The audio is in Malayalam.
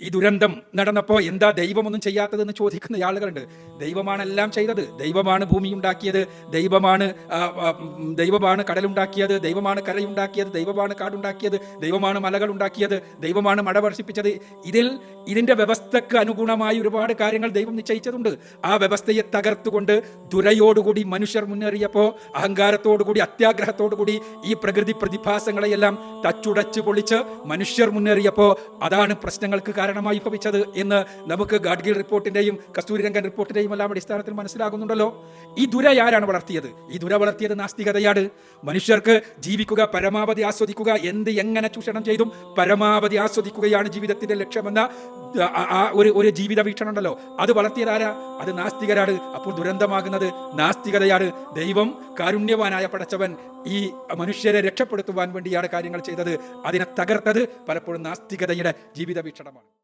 ഈ ദുരന്തം നടന്നപ്പോൾ എന്താ ദൈവമൊന്നും ചെയ്യാത്തതെന്ന് ചോദിക്കുന്ന ആളുകളുണ്ട്. ദൈവമാണ് എല്ലാം ചെയ്തത്. ദൈവമാണ് ഭൂമി ഉണ്ടാക്കിയത് ദൈവമാണ് ദൈവമാണ് കടലുണ്ടാക്കിയത്. ദൈവമാണ് കരയുണ്ടാക്കിയത്. ദൈവമാണ് കാടുണ്ടാക്കിയത്. ദൈവമാണ് മലകൾ ഉണ്ടാക്കിയത് ദൈവമാണ് മഴ വർഷിപ്പിച്ചത്. ഇതിൽ ഇതിന്റെ വ്യവസ്ഥക്ക് അനുഗുണമായി ഒരുപാട് കാര്യങ്ങൾ ദൈവം നിശ്ചയിച്ചതുണ്ട്. ആ വ്യവസ്ഥയെ തകർത്തുകൊണ്ട് ദുരയോടുകൂടി മനുഷ്യർ മുന്നേറിയപ്പോൾ അഹങ്കാരത്തോടുകൂടി അത്യാഗ്രഹത്തോടുകൂടി ഈ പ്രകൃതി പ്രതിഭാസങ്ങളെയെല്ലാം തച്ചുടച്ച് പൊളിച്ച് മനുഷ്യർ മുന്നേറിയപ്പോൾ അതാണ് പ്രശ്നങ്ങൾക്ക് കാരണമായി ഭവിച്ചത് എന്ന് നമുക്ക് ഗാഡ്ഗിൽ റിപ്പോർട്ടിന്റെയും കസ്തൂരിരംഗൻ റിപ്പോർട്ടിന്റെയും എല്ലാം അടിസ്ഥാനത്തിൽ മനസ്സിലാകുന്നുണ്ടല്ലോ. ഈ ദുര ആരാണ് വളർത്തിയത്? ഈ ദുര വളർത്തിയത് നാസ്തികതയാണ്. മനുഷ്യർക്ക് ജീവിക്കുക പരമാവധി ആസ്വദിക്കുക എന്ത് എങ്ങനെ ചൂഷണം ചെയ്തും പരമാവധി ആസ്വദിക്കുകയാണ് ജീവിതത്തിന്റെ ലക്ഷ്യമെന്ന ആ ഒരു ഒരു ജീവിത വീക്ഷണം ഉണ്ടല്ലോ. അത് വളർത്തിയതാരാ അത് നാസ്തികരാണ്. അപ്പോൾ ദുരന്തമാകുന്നത് നാസ്തികതയാണ്. ദൈവം കാരുണ്യവാനായ പടച്ചവൻ ഈ മനുഷ്യരെ രക്ഷപ്പെടുത്തുവാൻ വേണ്ടിയാണ് കാര്യങ്ങൾ ചെയ്തത്. അതിനെ തകർത്തത് പലപ്പോഴും നാസ്തികതയുടെ ജീവിത വീക്ഷണമാണ്.